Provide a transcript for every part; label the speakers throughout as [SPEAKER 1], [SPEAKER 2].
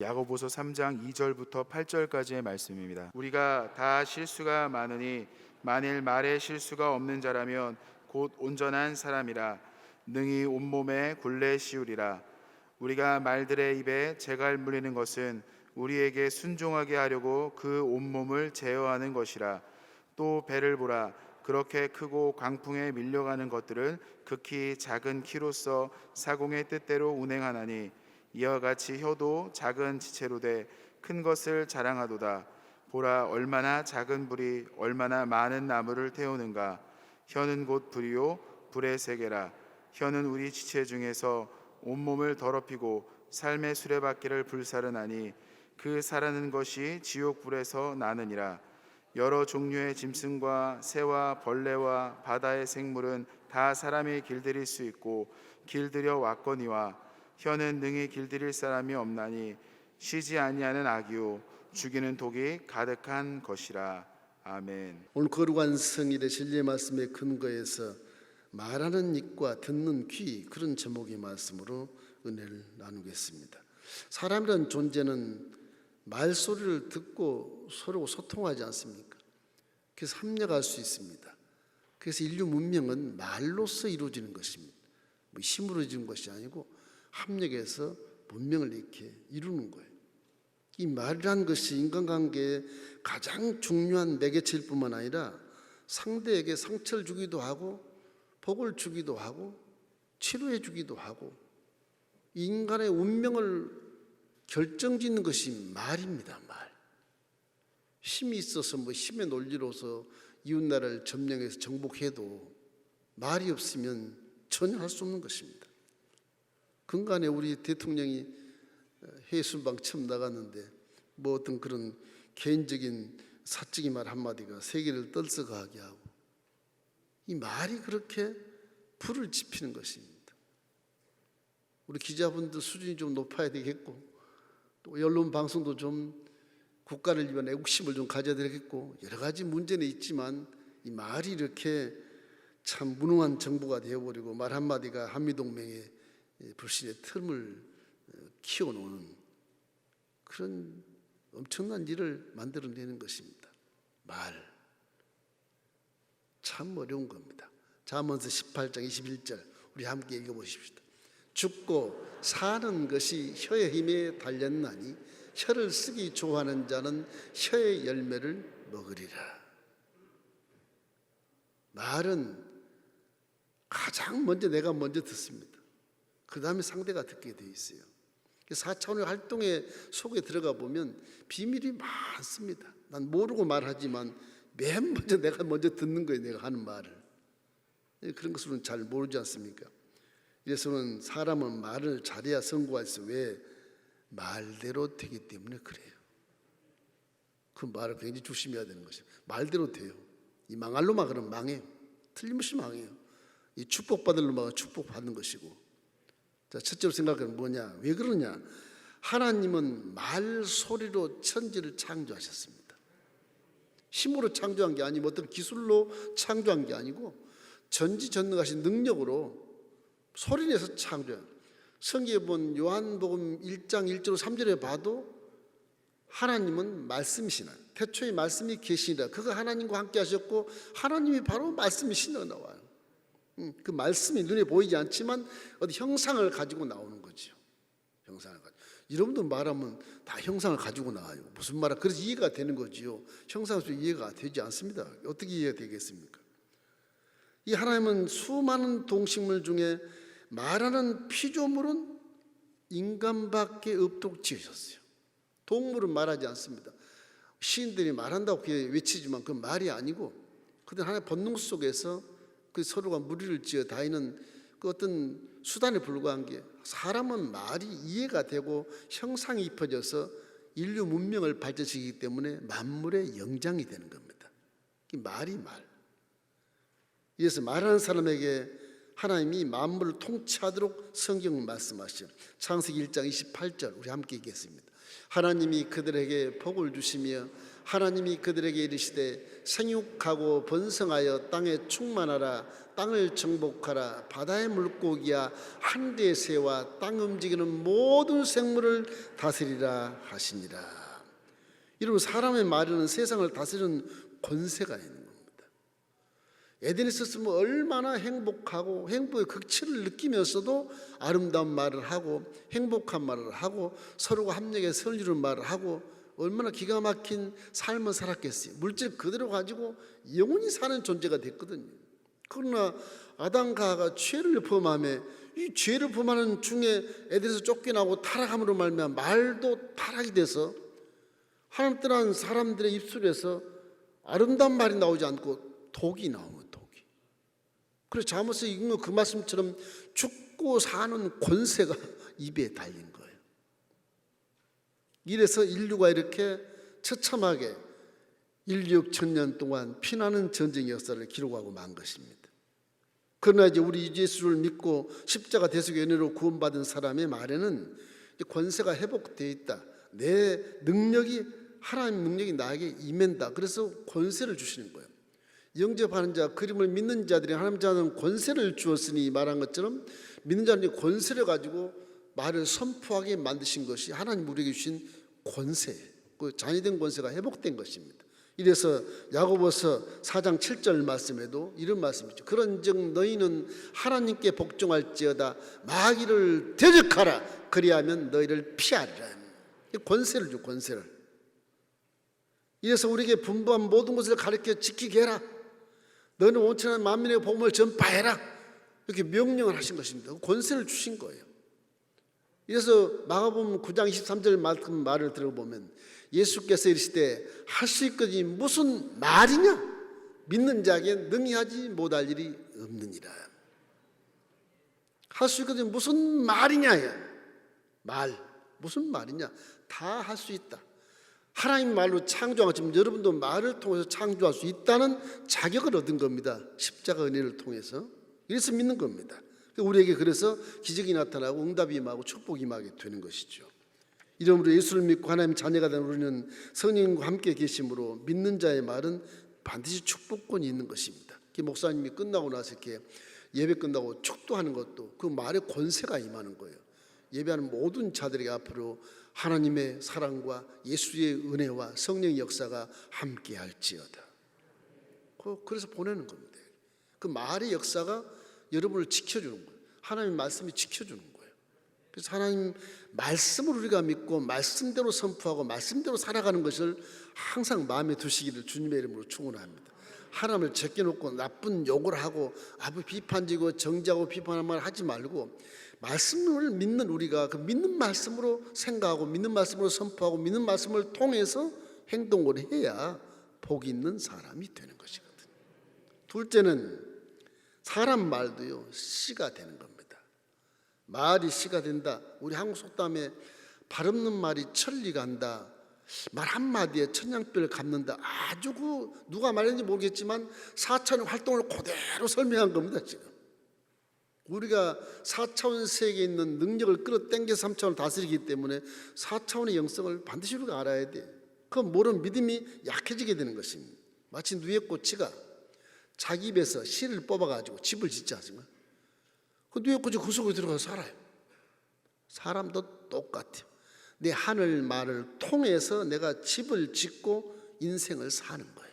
[SPEAKER 1] 야고보서 3장 2절부터 8절까지의 말씀입니다. 우리가 다 실수가 많으니 만일 말에 실수가 없는 자라면 곧 온전한 사람이라. 능히 온몸에 굴레 씌우리라. 우리가 말들의 입에 재갈 물리는 것은 우리에게 순종하게 하려고 그 온몸을 제어하는 것이라. 또 배를 보라. 그렇게 크고 광풍에 밀려가는 것들은 극히 작은 키로서 사공의 뜻대로 운행하나니 이와 같이 혀도 작은 지체로 돼 큰 것을 자랑하도다. 보라 얼마나 작은 불이 얼마나 많은 나무를 태우는가. 혀는 곧 불이요 불의 세계라. 혀는 우리 지체 중에서 온몸을 더럽히고 삶의 수레바퀴를 불사르나니 그 사르는 것이 지옥 불에서 나느니라. 여러 종류의 짐승과 새와 벌레와 바다의 생물은 다 사람이 길들일 수 있고 길들여 왔거니와 혀는 능히 길들일 사람이 없나니 쉬지 아니하는 악이요 죽이는 독이 가득한 것이라 아멘.
[SPEAKER 2] 오늘 거룩한 성일의 진리의 말씀의 근거에서 말하는 입과 듣는 귀 그런 제목의 말씀으로 은혜를 나누겠습니다. 사람이란 존재는 말소리를 듣고 서로 소통하지 않습니까? 그래서 합력할 수 있습니다. 그래서 인류 문명은 말로서 이루어지는 것입니다. 뭐 힘으로 이루어지는 것이 아니고 합력해서 문명을 이렇게 이루는 거예요. 이 말이라는 것이 인간관계의 가장 중요한 매개체일 뿐만 아니라 상대에게 상처를 주기도 하고 복을 주기도 하고 치료해 주기도 하고 인간의 운명을 결정짓는 것이 말입니다. 말. 힘이 있어서 뭐 힘의 논리로서 이웃나라를 점령해서 정복해도 말이 없으면 전혀 할 수 없는 것입니다. 근간에 우리 대통령이 해외 순방 처음 나갔는데 뭐 어떤 그런 개인적인 사적인 말 한마디가 세계를 떨썩하게 하고 이 말이 그렇게 불을 지피는 것입니다. 우리 기자분들 수준이 좀 높아야 되겠고 또 언론 방송도 좀 국가를 위한 애국심을 좀 가져야 되겠고 여러 가지 문제는 있지만 이 말이 이렇게 참 무능한 정부가 되어버리고 말 한마디가 한미동맹의 불신의 틈을 어, 키워놓는 그런 엄청난 일을 만들어내는 것입니다. 말. 참 어려운 겁니다. 잠언서 18장 21절 우리 함께 읽어보십시다. 죽고 사는 것이 혀의 힘에 달렸나니 혀를 쓰기 좋아하는 자는 혀의 열매를 먹으리라. 말은 가장 먼저 내가 먼저 듣습니다. 그 다음에 상대가 듣게 돼 있어요. 4차원의 활동에 속에 들어가 보면 비밀이 많습니다. 난 모르고 말하지만 맨 먼저 내가 먼저 듣는 거예요. 내가 하는 말을. 그런 것으로는 잘 모르지 않습니까? 이래서는 사람은 말을 잘해야 성공할 수 왜? 말대로 되기 때문에 그래요. 그 말을 굉장히 조심해야 되는 것이에요. 말대로 돼요. 이 망할 놈아 그러면 망해요. 틀림없이 망해요. 이 축복받을 놈아 축복받는 것이고. 자, 첫째로 생각하면 뭐냐? 왜 그러냐? 하나님은 말 소리로 천지를 창조하셨습니다. 힘으로 창조한 게 아니고 어떤 기술로 창조한 게 아니고 전지전능하신 능력으로 소리내서 창조한 성경에 본 요한복음 1장 1절 3절에 봐도 하나님은 말씀이시나 태초에 말씀이 계시니라 그가 하나님과 함께 하셨고 하나님이 바로 말씀이시나 나와요 음, 그 말씀이 눈에 보이지 않지만 어디 형상을 가지고 나오는 거죠 형상을 가지고. 여러분도 말하면 다 형상을 가지고 나와요. 무슨 말을 그래서 이해가 되는 거지요. 형상에서 이해가 되지 않습니다. 어떻게 이해가 되겠습니까? 이 하나님은 수많은 동식물 중에 말하는 피조물은 인간밖에 없도록 지으셨어요. 동물은 말하지 않습니다. 시인들이 말한다고 외치지만 그 말이 아니고 그들 하나의 본능 속에서 그 서로가 무리를 지어 다니는 그 어떤 수단에 불과한 게 사람은 말이 이해가 되고 형상이 입혀져서 인류 문명을 발전시키기 때문에 만물의 영장이 되는 겁니다. 이 말이 말. 이래서 말하는 사람에게 하나님이 만물을 통치하도록 성경을 말씀하시죠. 창세기 1장 28절 우리 함께 읽겠습니다. 하나님이 그들에게 복을 주시며 하나님이 그들에게 이르시되 생육하고 번성하여 땅에 충만하라 땅을 정복하라 바다의 물고기야 한대의 새와 땅 움직이는 모든 생물을 다스리라 하시니라. 여러분 사람의 말에는 세상을 다스리는 권세가 있는 겁니다. 에덴에 있었으면 얼마나 행복하고 행복의 극치를 느끼면서도 아름다운 말을 하고 행복한 말을 하고 서로가 합력해 설리는 말을 하고 얼마나 기가 막힌 삶을 살았겠어요. 물질 그대로 가지고 영원히 사는 존재가 됐거든요. 그러나 아담과 죄를 범함에 이 죄를 범하는 중에 에덴에서 쫓겨나고 타락함으로 말미암아 말도 타락이 돼서 하나님 떠난 사람들의 입술에서 아름다운 말이 나오지 않고 독이 거예요, 독이. 그래서 잠언에서 읽는 그 말씀처럼 죽고 사는 권세가 입에 달린 거예요. 이래서 인류가 이렇게 처참하게 1, 6 천 년 동안 피나는 전쟁 역사를 기록하고 만 것입니다. 그러나 이제 우리 예수를 믿고 십자가 대속의 은혜로 구원받은 사람의 말에는 권세가 회복되어 있다. 내 능력이 하나님 능력이 나에게 임한다. 그래서 권세를 주시는 거예요. 영접하는 자, 그림을 믿는 자들이 하나님 자는 권세를 주었으니 말한 것처럼 믿는 자는 권세를 가지고 말을 선포하게 만드신 것이 하나님 우리에게 주신 권세, 그 잔이된 권세가 회복된 것입니다. 이래서 야고보서 4장 7절 말씀에도 이런 말씀이죠. 그런즉 너희는 하나님께 복종할지어다 마귀를 대적하라 그리하면 너희를 피하리라. 권세를 줘 권세를. 이래서 우리에게 분부한 모든 것을 가르쳐 지키게 해라. 너는 온천한 만민의 복음을 전파해라. 이렇게 명령을 하신 것입니다. 권세를 주신 거예요. 그래서 마가복음 9장 23절 말씀 말을 들어보면 예수께서 이르시되 할 수 있거니 무슨 말이냐? 믿는 자에게 능히 하지 못할 일이 없느니라. 할 수 있거니 무슨 말이냐야 말. 무슨 말이냐? 다 할 수 있다. 하나님 말로 것처럼 여러분도 말을 통해서 창조할 수 있다는 자격을 얻은 겁니다. 십자가 은혜를 통해서. 이래서 믿는 겁니다 우리에게 그래서 기적이 나타나고 응답이 임하고 축복이 임하게 되는 것이죠. 이러므로 예수를 믿고 하나님 자녀가 된 우리는 성령과 함께 계심으로 믿는 자의 말은 반드시 축복권이 있는 것입니다. 목사님이 끝나고 나서 이렇게 예배 끝나고 축도하는 것도 그 말의 권세가 임하는 거예요. 예배하는 모든 자들에게 앞으로 하나님의 사랑과 예수의 은혜와 성령의 역사가 함께 할지어다. 그, 그래서 보내는 겁니다. 그 말의 역사가 여러분을 지켜주는 거예요. 하나님 말씀이 지켜주는 거예요. 그래서 하나님 말씀을 우리가 믿고 말씀대로 선포하고 말씀대로 살아가는 것을 항상 마음에 두시기를 주님의 이름으로 축원합니다. 하나님을 제껴놓고 나쁜 욕을 하고 아부 비판지고 정지하고 비판하는 말 하지 말고 말씀을 믿는 우리가 그 믿는 말씀으로 생각하고 믿는 말씀으로 선포하고 믿는 말씀을 통해서 행동을 해야 복 있는 사람이 되는 것이거든요. 둘째는 사람 말도요 씨가 되는 겁니다. 말이 씨가 된다. 우리 한국 속담에 발 없는 말이 천리 간다. 말 한마디에 천냥뼈를 감는다. 아주 그 누가 말했는지 모르겠지만 사차원 활동을 그대로 설명한 겁니다 지금. 우리가 4차원 세계에 있는 능력을 끌어당겨 3차원을 다스리기 때문에 4차원의 영성을 반드시 우리가 알아야 돼. 그 모르는 믿음이 약해지게 되는 것입니다. 마치 누에 꼬치가 자기 입에서 씨를 뽑아가지고 집을 짓지 않습니까? 그 꼬치 그 속에 들어가서 살아요. 사람도 똑같아요. 내 하늘 말을 통해서 내가 집을 짓고 인생을 사는 거예요.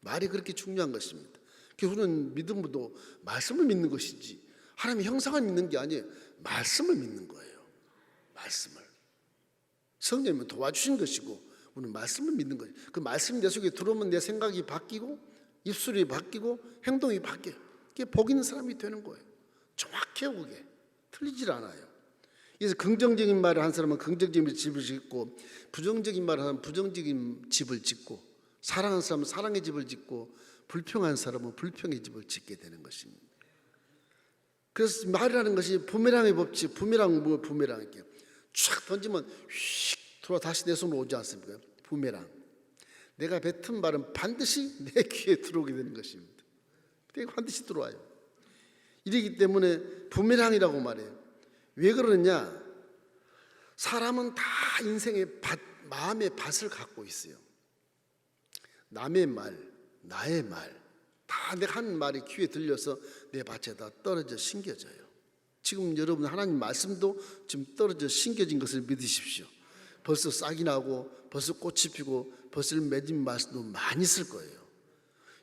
[SPEAKER 2] 말이 그렇게 중요한 것입니다. 우리는 믿음도 말씀을 믿는 것이지 하나님의 형상을 믿는 게 아니에요. 말씀을 믿는 거예요. 말씀을. 성령님은 도와주신 것이고 우리는 말씀을 믿는 거예요. 그 말씀이 내 속에 들어오면 내 생각이 바뀌고 입술이 바뀌고 행동이 바뀌어요. 그게 복 있는 사람이 되는 거예요. 정확해요 그게. 틀리질 않아요. 그래서 긍정적인 말을 한 사람은 긍정적인 집을 짓고 부정적인 말을 하는 부정적인 집을 짓고 사랑하는 사람은 사랑의 집을 짓고 불평한 사람은 불평의 집을 짓게 되는 것입니다. 그래서 말이라는 것이 부메랑의 법칙, 부메랑 뭐 부메랑 이렇게 촥 던지면 휙 돌아 다시 내 손으로 오지 않습니까? 부메랑. 내가 뱉은 말은 반드시 내 귀에 들어오게 되는 것입니다. 반드시 들어와요. 이러기 때문에 부메랑이라고 말해요. 왜 그러느냐? 사람은 다 인생의 밭, 마음의 밭을 갖고 있어요. 남의 말, 나의 말 다 내가 하는 말이 귀에 들려서 내 밭에다 떨어져 심겨져요. 지금 여러분 하나님 말씀도 지금 떨어져 심겨진 것을 믿으십시오. 벌써 싹이 나고 벌써 꽃이 피고 벌써 맺은 말씀도 많이 있을 거예요.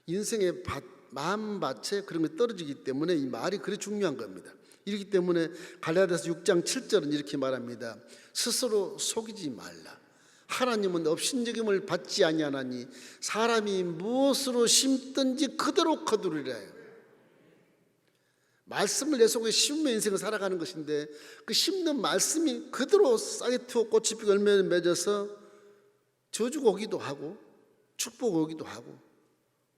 [SPEAKER 2] 인생의 밭, 마음 밭에 그런 게 떨어지기 때문에 이 말이 그래 중요한 겁니다. 이렇기 때문에 갈라디아서 6장 7절은 이렇게 말합니다. 스스로 속이지 말라. 하나님은 업신여김을 받지 아니하나니 사람이 무엇으로 심든지 그대로 거두리라. 말씀을 내 속에 심으면 인생을 살아가는 것인데 그 심는 말씀이 그대로 싹이 트고 꽃이 피고 열매를 맺어서 저주가 오기도 하고 축복 오기도 하고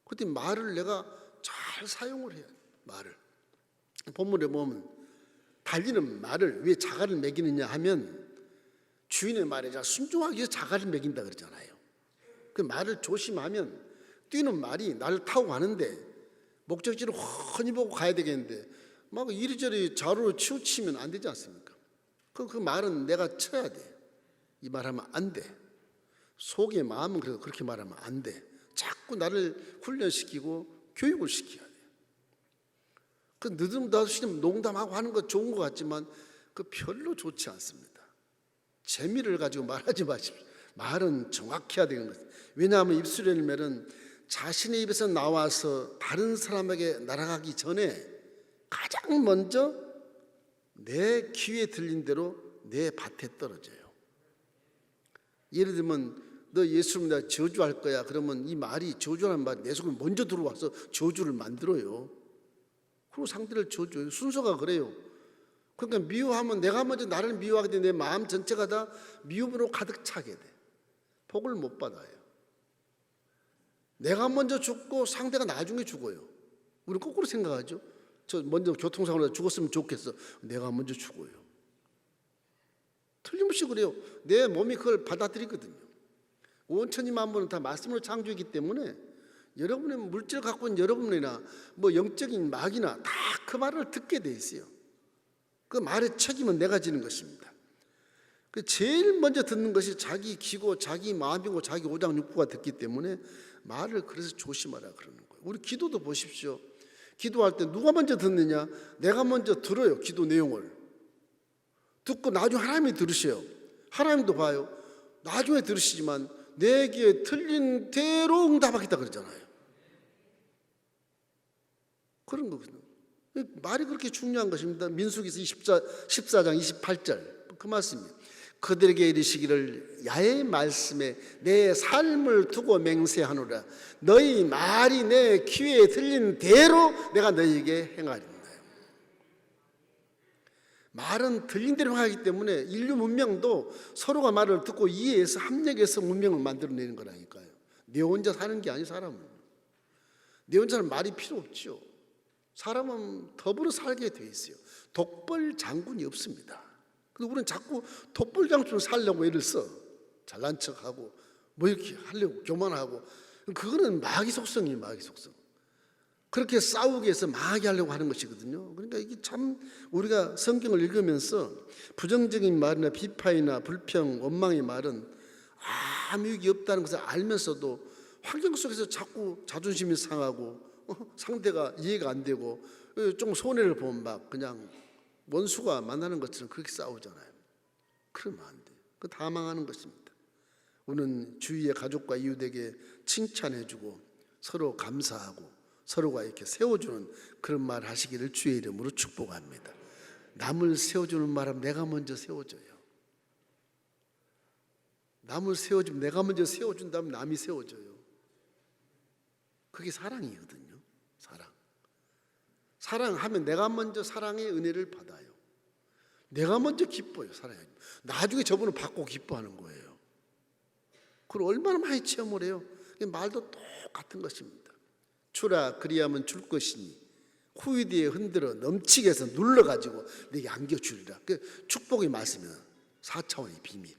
[SPEAKER 2] 그때 말을 내가 잘 사용을 해야 돼 말을. 본문에 보면 달리는 말을 왜 자갈을 먹이느냐 하면 주인의 말에 자 순종하기 위해서 자갈을 먹인다 그러잖아요. 그 말을 조심하면 뛰는 말이 나를 타고 가는데 목적지를 훤히 보고 가야 되겠는데 막 이리저리 자루로 치우치면 안 되지 않습니까? 그, 그 말은 내가 쳐야 돼. 이 말하면 안 돼. 속의 마음은 그래도 그렇게 말하면 안 돼. 자꾸 나를 훈련시키고 교육을 시켜야 돼. 그 느닷없이 농담하고 하는 거 좋은 것 같지만 그 별로 좋지 않습니다. 재미를 가지고 말하지 마십시오. 말은 정확해야 되는 거예요. 왜냐하면 입술의 열매는 자신의 입에서 나와서 다른 사람에게 날아가기 전에 가장 먼저 내 귀에 들린 대로 내 밭에 떨어져요. 예를 들면 너 예수 믿다 저주할 거야. 그러면 이 말이 저주라는 말이 내 속에 먼저 들어와서 저주를 만들어요. 그리고 상대를 저주해요. 순서가 그래요. 그러니까 미워하면 내가 먼저 나를 미워하게 돼내 마음 전체가 다 미움으로 가득 차게 돼. 복을 못 받아요. 내가 먼저 죽고 상대가 나중에 죽어요. 우리 거꾸로 생각하죠. 저 먼저 교통사고로 죽었으면 좋겠어. 내가 먼저 죽어요. 틀림없이 그래요. 내 몸이 그걸 받아들이거든요. 온천이 만물은 다 말씀으로 창조했기 때문에 여러분의 물질 갖고 있는 여러분이나 뭐 영적인 막이나 다 그 말을 듣게 돼 있어요. 그 말의 책임은 내가 지는 것입니다. 그 제일 먼저 듣는 것이 자기 기고 자기 마음이고 자기 오장 육부가 듣기 때문에 말을 그래서 조심하라 그러는 거예요. 우리 기도도 보십시오. 기도할 때 누가 먼저 듣느냐? 내가 먼저 들어요. 기도 내용을. 듣고 나중에 하나님이 들으셔요. 하나님도 봐요. 나중에 들으시지만 내 귀에 틀린 대로 응답하겠다 그러잖아요. 그런 거거든요. 말이 그렇게 중요한 것입니다. 민수기서 24, 14장 28절 그 말씀이에요. 그들에게 이르시기를 야의 말씀에 내 삶을 두고 맹세하노라. 너희 말이 내 귀에 들린 대로 내가 너희에게 행하리라. 말은 들린 대로 하기 때문에 인류 문명도 서로가 말을 듣고 이해해서 합력해서 문명을 만들어내는 거라니까요. 내 혼자 사는 게 아니 사람은. 내 혼자는 말이 필요 없죠. 사람은 더불어 살게 돼 있어요. 독벌 장군이 없습니다. 근데 우리는 자꾸 장군을 살려고 애를 써. 잘난 척하고 뭐 이렇게 하려고 교만하고 그거는 마귀 속성이에요. 마귀 속성. 그렇게 싸우기 위해서 망하게 하려고 하는 것이거든요. 그러니까 이게 참 우리가 성경을 읽으면서 부정적인 말이나 비판이나 불평, 원망의 말은 아무 유익이 없다는 것을 알면서도 환경 속에서 자꾸 자존심이 상하고 어, 상대가 이해가 안 되고 어, 좀 손해를 보면 막 그냥 원수가 만나는 것처럼 그렇게 싸우잖아요. 그러면 안 돼. 그다 망하는 것입니다. 우리는 주위의 가족과 이웃에게 칭찬해주고 서로 감사하고 서로가 이렇게 세워주는 그런 말 하시기를 주의 이름으로 축복합니다. 남을 세워주는 말은 내가 먼저 세워줘요. 남을 세워주면 내가 먼저 세워준다면 남이 세워줘요. 그게 사랑이거든요. 사랑. 사랑하면 내가 먼저 사랑의 은혜를 받아요. 내가 먼저 기뻐요. 사랑해. 나중에 저분을 받고 기뻐하는 거예요. 그걸 얼마나 많이 체험을 해요. 말도 똑같은 것입니다. 주라 그리하면 줄 것이니 후이디에 흔들어 넘치게 해서 눌러가지고 내게 안겨주리라. 그 축복의 말씀이야. 4차원의 비밀.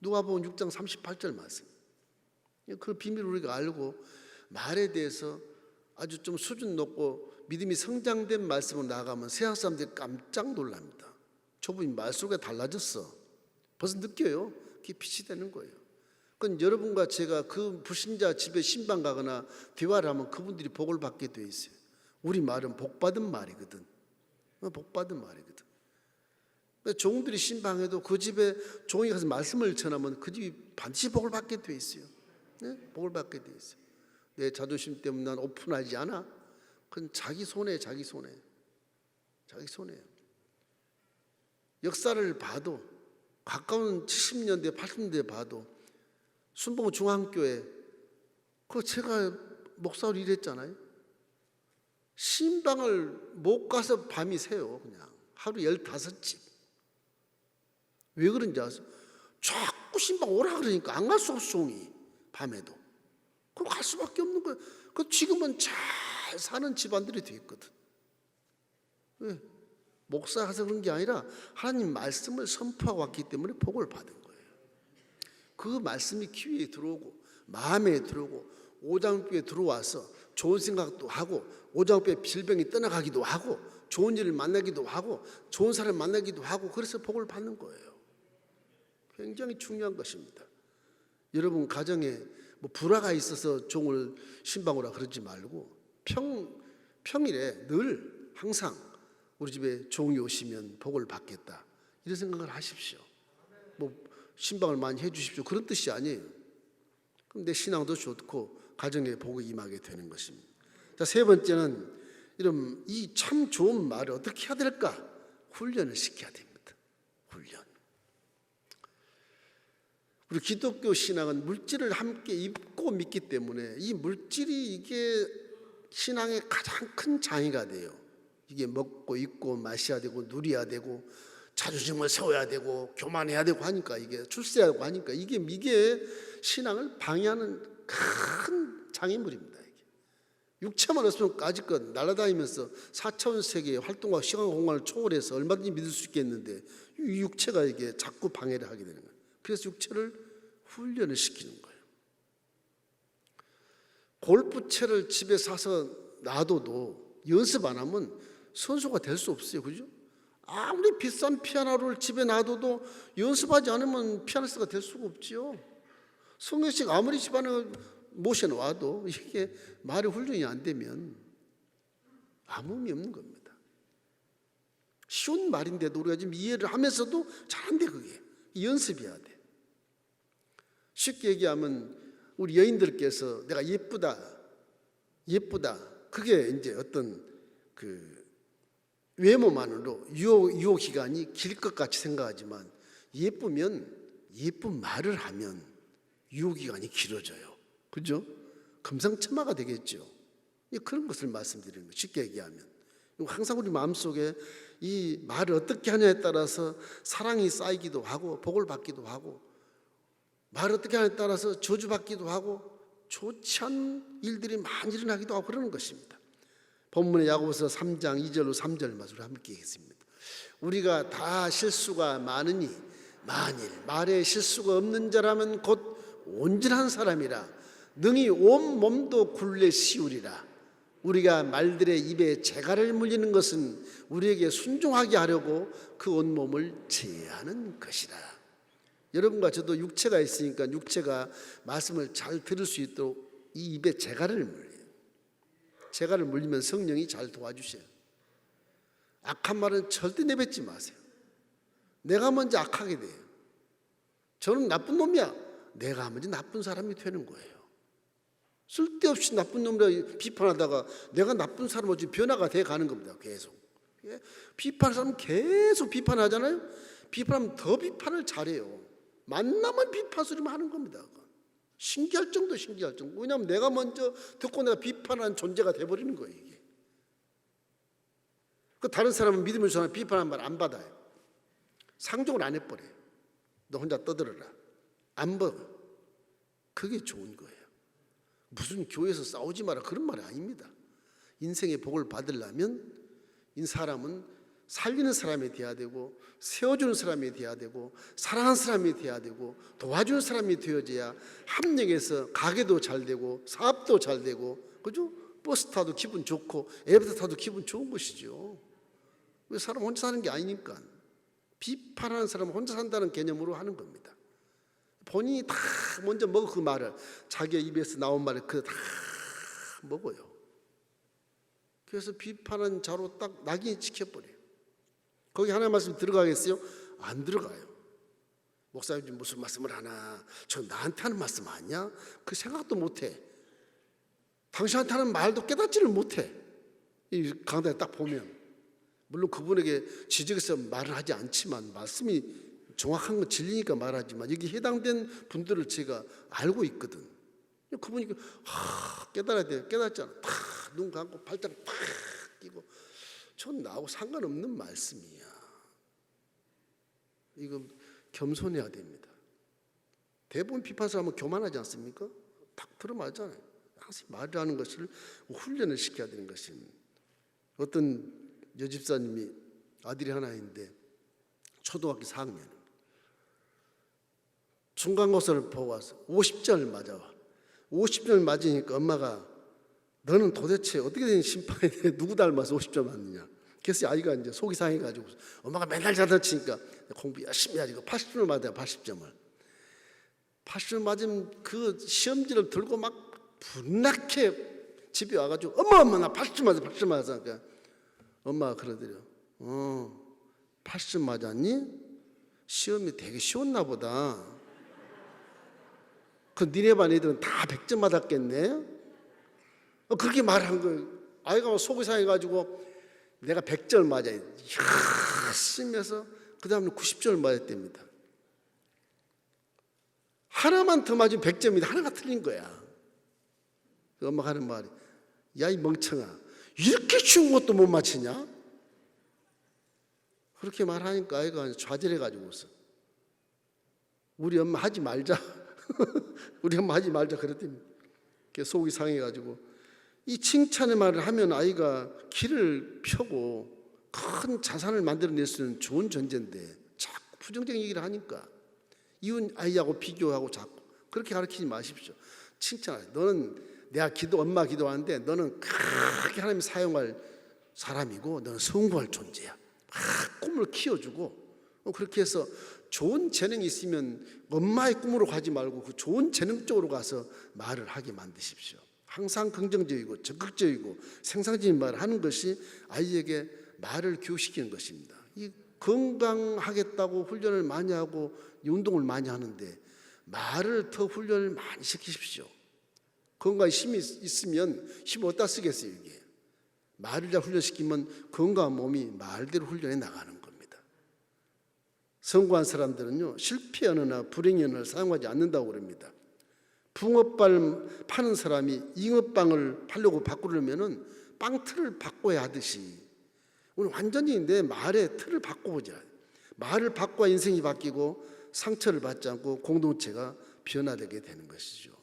[SPEAKER 2] 누가복음 6장 38절 말씀. 그 비밀을 우리가 알고 말에 대해서 아주 좀 수준 높고 믿음이 성장된 말씀으로 나가면 세상 사람들이 깜짝 놀랍니다. 저분이 말 속에 달라졌어. 벌써 느껴요. 그게 빛이 되는 거예요. 그건 여러분과 제가 그 불신자 집에 신방 가거나 대화를 하면 그분들이 복을 받게 돼 있어요. 우리 말은 복 받은 말이거든. 어, 복 받은 말이거든. 종들이 신방해도 그 집에 종이 가서 말씀을 전하면 그 집이 반드시 복을 받게 돼 있어요. 네? 복을 받게 돼 있어요. 내 자존심 때문에 난 오픈하지 않아. 그건 자기 손에 자기 손에 자기 손에 역사를 봐도 가까운 70년대 80년대 봐도 순봉 중앙교회 그 제가 목사로 일했잖아요. 신방을 못 가서 밤이 새요 그냥 하루 열다섯 집. 왜 그런지 아세요? 자꾸 신방 오라 그러니까 안 갈 수 없어 종이 밤에도. 그럼 갈 수밖에 없는 거예요. 그 지금은 잘 사는 집안들이 돼 있거든. 왜? 목사라서 그런 게 아니라 하나님 말씀을 선포하고 왔기 때문에 복을 받은 거예요. 그 말씀이 귀에 들어오고 마음에 들어오고 오장부에 들어와서 좋은 생각도 하고 오장부에 질병이 떠나가기도 하고 좋은 일을 만나기도 하고 좋은 사람 만나기도 하고 그래서 복을 받는 거예요. 굉장히 중요한 것입니다. 여러분 가정에 뭐 불화가 있어서 종을 신방오라 그러지 말고 평 평일에 늘 항상 우리 집에 종이 오시면 복을 받겠다 이런 생각을 하십시오. 뭐 신방을 많이 해주십시오 그런 뜻이 아니에요. 그럼 내 신앙도 좋고 가정에 복이 임하게 되는 것입니다. 자 세 번째는 이런 이 참 좋은 말을 어떻게 해야 될까 훈련을 시켜야 됩니다. 훈련. 우리 기독교 신앙은 물질을 함께 입고 믿기 때문에 이 물질이 이게 신앙의 가장 큰 장애가 돼요. 이게 먹고 입고 마셔야 되고 누려야 되고 자존심을 세워야 되고 교만해야 되고 하니까 이게 출세해야 되고 하니까 이게 이게 신앙을 방해하는 큰 장애물입니다. 이게 육체만 없으면 까짓것 날아다니면서 4차원 세계의 활동과 시간 공간을 초월해서 얼마든지 믿을 수 있겠는데 이 육체가 이게 자꾸 방해를 하게 되는 거예요. 그래서 육체를 훈련을 시키는 거예요. 골프채를 집에 사서 놔둬도 연습 안 하면 선수가 될 수 없어요. 그죠? 아무리 비싼 피아노를 집에 놔둬도 연습하지 않으면 피아니스트가 될 수가 없지요. 성경식 아무리 집안에 모셔놓아도 이게 말의 훈련이 안 되면 아무 의미 없는 겁니다. 쉬운 말인데도 우리가 지금 이해를 하면서도 잘 안 돼 그게 연습해야 돼. 쉽게 얘기하면 우리 여인들께서 내가 예쁘다, 예쁘다. 그게 이제 어떤 그 외모만으로 유혹, 유혹 기간이 길 것 같이 생각하지만 예쁘면 예쁜 말을 하면 유혹 기간이 길어져요. 그죠? 금상첨화가 되겠죠. 이 그런 것을 말씀드리는 거예요. 쉽게 얘기하면. 항상 우리 마음속에 이 말을 어떻게 하냐에 따라서 사랑이 쌓이기도 하고 복을 받기도 하고 말을 어떻게 하냐에 따라서 저주받기도 하고 좋지 않은 일들이 많이 일어나기도 하고 그러는 것입니다. 본문의 야고보서 3장 2절로 3절 말씀을 함께 하겠습니다. 우리가 다 실수가 많으니 만일 말에 실수가 없는 자라면 곧 온전한 사람이라 능히 온 몸도 굴레 씌우리라. 우리가 말들의 입에 재갈을 물리는 것은 우리에게 순종하게 하려고 그 온 몸을 제하는 것이라. 여러분과 저도 육체가 있으니까 육체가 말씀을 잘 들을 수 있도록 이 입에 재갈을 물려요. 재갈을 물리면 성령이 잘 도와주셔요. 악한 말은 절대 내뱉지 마세요. 내가 먼저 악하게 돼요. 저는 나쁜 놈이야. 내가 먼저 나쁜 사람이 되는 거예요. 쓸데없이 나쁜 놈이라 비판하다가 내가 나쁜 사람으로 변화가 돼 가는 겁니다. 계속. 예? 비판하는 사람은 계속 비판하잖아요. 비판하면 더 비판을 잘해요. 만나면 비판 소리만 하는 겁니다. 신기할 정도 신기할 정도. 왜냐하면 내가 먼저 듣고 내가 비판하는 존재가 돼버리는 거예요. 이게. 그 다른 사람은 믿으면서 저는 비판한 말 안 받아요. 상종을 안 해버려요. 너 혼자 떠들어라. 안 먹어. 그게 좋은 거예요. 무슨 교회에서 싸우지 마라 그런 말이 아닙니다. 인생의 복을 받으려면 이 사람은 살리는 사람이 돼야 되고 세워주는 사람이 돼야 되고 사랑하는 사람이 돼야 되고 도와주는 사람이 되어져야 합력해서 가게도 잘 되고 사업도 잘 되고 그죠? 버스 타도 기분 좋고 엘리베이터 타도 기분 좋은 것이죠. 왜 사람 혼자 사는 게 아니니까 비판하는 사람 혼자 산다는 개념으로 하는 겁니다. 본인이 다 먼저 먹어 그 말을 자기 입에서 나온 말을 그 다 먹어요. 그래서 비판한 자로 딱 낙인이 찍혀버려요. 거기 하나님 말씀 들어가겠어요? 안 들어가요. 목사님 지금 무슨 말씀을 하나? 저 나한테 하는 말씀 아니야? 그 생각도 못해. 당신한테 하는 말도 깨닫지를 못해. 이 강단에 딱 보면 물론 그분에게 지적해서 말을 하지 않지만 말씀이 정확한 건 진리니까 말하지만 여기 해당된 분들을 제가 알고 있거든. 그분이 그, 하, 깨달아야 돼. 깨닫잖아. 탁눈 감고 발짝 탁 끼고 전 나하고 상관없는 말씀이야. 이거 겸손해야 됩니다. 대부분 비판사 하면 교만하지 않습니까? 딱 들어맞잖아요. 항상 말하는 것을 훈련을 시켜야 되는 것입니다. 어떤 여집사님이 아들이 하나 있는데 초등학교 4학년 중간고사를 보고 와서 50절 맞아와 50절 맞으니까 엄마가 너는 도대체 어떻게 된 심판이 돼? 누구 닮아서 50점 맞느냐 그래서 아이가 이제 속이 상해가지고 엄마가 맨날 자다 치니까 공부 열심히 하지 80점을 맞아요 80점을. 80점 맞으면 그 시험지를 들고 막 분낙해 집에 와가지고 엄마 엄마 나 80점 맞아 80점 맞아 그러니까 엄마가 그러더래요. 어 80점 맞았니? 시험이 되게 쉬웠나 보다. 그 니네 반 애들은 다 100점 맞았겠네? 어, 그렇게 말한 거예요. 아이가 막 속이 상해가지고 내가 100점 맞아야 열심히 해서 그 다음에 90점을 맞았답니다 하나만 더 맞으면 100점이다. 하나가 틀린 거야. 그 엄마가 하는 말이 야 이 멍청아 이렇게 쉬운 것도 못 맞히냐? 그렇게 말하니까 아이가 좌절해 가지고서 우리 엄마 하지 말자. 우리 엄마 하지 말자 그랬더니 속이 상해 가지고 이 칭찬의 말을 하면 아이가 길을 펴고 큰 자산을 만들어낼 수 있는 좋은 전제인데 자꾸 부정적인 얘기를 하니까 이웃 아이하고 비교하고 자꾸 그렇게 가르치지 마십시오. 칭찬하세요. 너는 내가 기도 엄마 기도하는데 너는 크게 하나님 사용할 사람이고 너는 성공할 존재야. 막 꿈을 키워주고 어, 그렇게 해서 좋은 재능이 있으면 엄마의 꿈으로 가지 말고 그 좋은 재능 쪽으로 가서 말을 하게 만드십시오. 항상 긍정적이고 적극적이고 생산적인 말을 하는 것이 아이에게 말을 교육시키는 것입니다. 이 건강하겠다고 훈련을 많이 하고 이 운동을 많이 하는데 말을 더 훈련을 많이 시키십시오. 건강에 힘이 있으면 힘 어디다 쓰겠어요 이게. 말을 잘 훈련시키면 건강한 몸이 말대로 훈련해 나가는 겁니다. 성공한 사람들은요 실패 언어나 불행 언어를 사용하지 않는다고 그럽니다. 붕어빵 파는 사람이 잉어빵을 팔려고 바꾸려면은 빵 틀을 바꿔야 하듯이 오늘 완전히 내 말의 틀을 바꿔보자. 말을 바꿔야 인생이 바뀌고 상처를 받지 않고 공동체가 변화되게 되는 것이죠.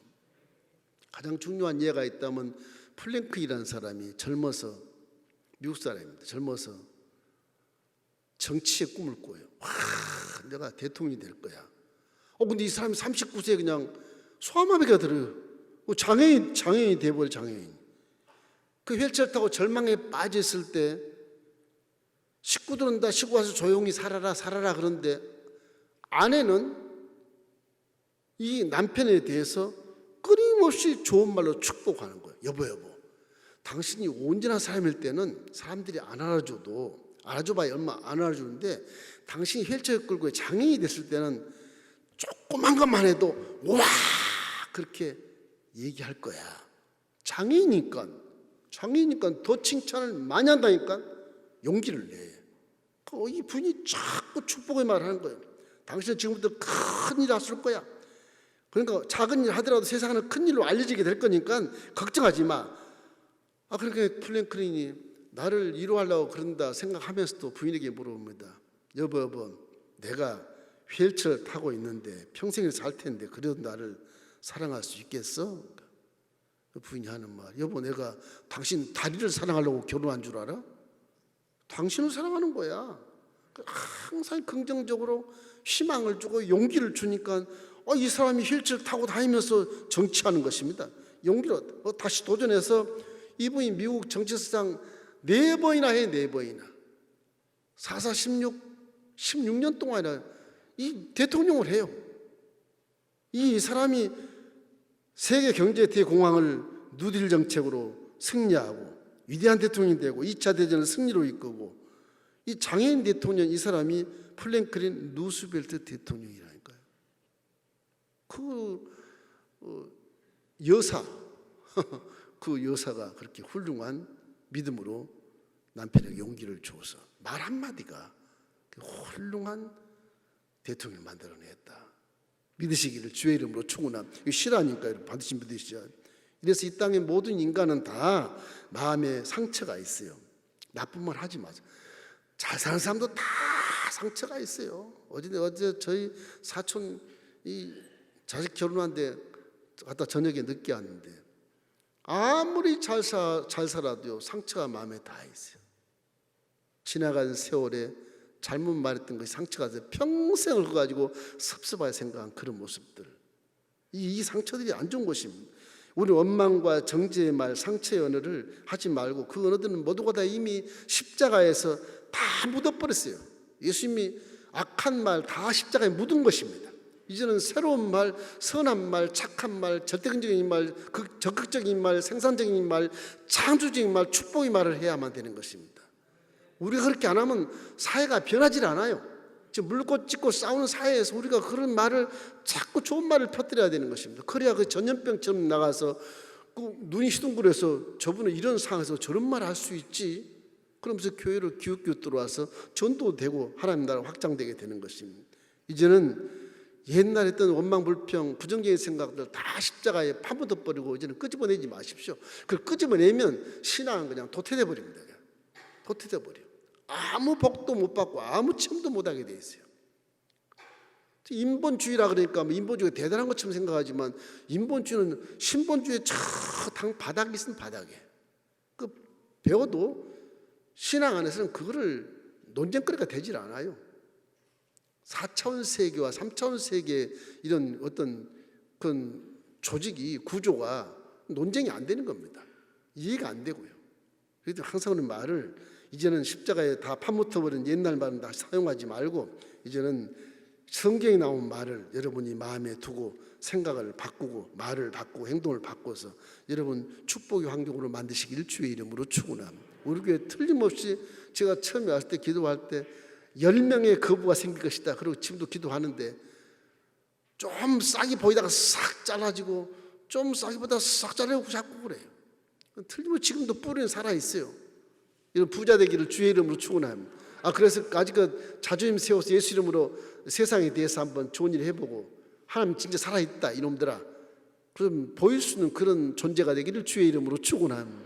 [SPEAKER 2] 가장 중요한 예가 있다면 플랭크이라는 사람이 젊어서 미국 사람입니다. 젊어서 정치의 꿈을 꿔요. 와, 내가 대통령이 될 거야. 어, 근데 이 사람이 39세에 그냥 소아마비가 들어요. 어, 장애인, 장애인이 돼버려, 장애인. 그 휠체어 타고 절망에 빠졌을 때 식구들은 다 시고 와서 조용히 살아라, 살아라 그런데 아내는 이 남편에 대해서 끊임없이 좋은 말로 축복하는 거예요. 여보, 여보. 당신이 온전한 사람일 때는 사람들이 안 알아줘도 알아줘봐야 얼마 안 알아주는데 당신이 휠체어 끌고 장애인이 됐을 때는 조그만 것만 해도 와 그렇게 얘기할 거야. 장애이니까 장애이니까 더 칭찬을 많이 한다니까 용기를 내. 그이 부인이 자꾸 축복의 말을 하는 거예요. 당신은 지금부터 큰일 났을 거야. 그러니까 작은 일 하더라도 세상은 큰 일로 알려지게 될 거니까 걱정하지 마. 아 그러니까 플랭크린이 나를 위로하려고 그런다 생각하면서도 부인에게 물어봅니다. 여보 여보 내가 휠체어 타고 있는데 평생을 살 텐데 그래도 나를 사랑할 수 있겠어? 그 부인이 하는 말 여보 내가 당신 다리를 사랑하려고 결혼한 줄 알아? 당신을 사랑하는 거야. 항상 긍정적으로 희망을 주고 용기를 주니까 어, 이 사람이 휠체어 타고 다니면서 정치하는 것입니다. 용기로 어, 다시 도전해서 이분이 미국 정치사상 네 번이나 해, 네 번이나. 44, 16, 16년 동안이나 이 대통령을 해요. 이 사람이 세계 경제 대공황을 누딜 정책으로 승리하고 위대한 대통령이 되고 2차 대전을 승리로 이끄고 이 장애인 대통령 이 사람이 플랭클린 루스벨트 대통령이라니까요. 그 어, 여사 그 여사가 그렇게 훌륭한 믿음으로 남편에게 용기를 줘서 말 한마디가 그 훌륭한 대통령을 만들어냈다. 믿으시기를 주의 이름으로. 이거 실화니까 여러분 반드시 믿으시죠. 이래서 이 땅의 모든 인간은 다 마음에 상처가 있어요. 나쁜 말 하지 마세요. 잘 사는 사람도 다 상처가 있어요. 어제 어제 저희 사촌 이 자식 결혼한데 갔다 저녁에 늦게 왔는데 아무리 잘, 사, 잘 살아도요 상처가 마음에 다 있어요. 지나간 세월에 잘못 말했던 것이 상처가 돼서 평생을 그거 가지고 섭섭하게 생각한 그런 모습들. 이, 이 상처들이 안 좋은 것입니다. 우리 원망과 정죄의 말, 상처의 언어를 하지 말고 그 언어들은 모두가 다 이미 십자가에서 다 묻어버렸어요. 예수님이 악한 말 다 십자가에 묻은 것입니다. 이제는 새로운 말, 선한 말, 착한 말, 절대적인 말, 극- 적극적인 말, 생산적인 말, 창조적인 말, 축복의 말을 해야만 되는 것입니다. 우리가 그렇게 안 하면 사회가 변하지 않아요. 물고 찢고 싸우는 사회에서 우리가 그런 말을 자꾸 좋은 말을 퍼뜨려야 되는 것입니다. 그래야 그 전염병처럼 나가서 그 눈이 시둥그려서 저분은 이런 상황에서 저런 말 할 수 있지. 그러면서 교회로 기웃기웃 들어와서 전도되고 하나님 나라 확장되게 되는 것입니다. 이제는 옛날에 했던 원망 불평, 부정적인 생각들 다 십자가에 파묻어 버리고 이제는 끄집어내지 마십시오. 그걸 끄집어내면 신앙은 그냥 도태돼 버립니다. 도태돼 버려. 아무 복도 못 받고 아무 체험도 못 하게 돼 있어요. 인본주의라 그러니까 뭐 인본주의가 대단한 것처럼 생각하지만 인본주의는 신본주의 저당 바닥이 있으면 바닥에 그 배워도 신앙 안에서는 그거를 논쟁거리가 되질 않아요. 4차원 세계와 3차원 세계 이런 어떤 그런 조직이 구조가 논쟁이 안 되는 겁니다. 이해가 안 되고요. 그래도 항상 하는 말을 이제는 십자가에 다 파묻혀버린 옛날 말은 다 사용하지 말고 이제는 성경에 나온 말을 여러분이 마음에 두고 생각을 바꾸고 말을 바꾸고 행동을 바꿔서 여러분 축복의 환경으로 만드시길 주의 이름으로 축원합니다. 우리 교회 틀림없이 제가 처음에 왔을 때 기도할 때열 명의 거부가 생길 것이다. 그리고 지금도 기도하는데 좀 싹이 보이다가 싹 잘라지고 좀 싹이 보다가 싹 잘라지고 자꾸 그래요. 틀림없이 지금도 뿌리는 살아 있어요. 이런 부자 되기를 주의 이름으로 축원합니다. 아 그래서 아직 그 자존심 세워서 예수 이름으로 세상에 대해서 한번 좋은 일 해보고 하나님 진짜 살아 있다 이놈들아. 그럼 보일 수 있는 그런 존재가 되기를 주의 이름으로 축원합니다.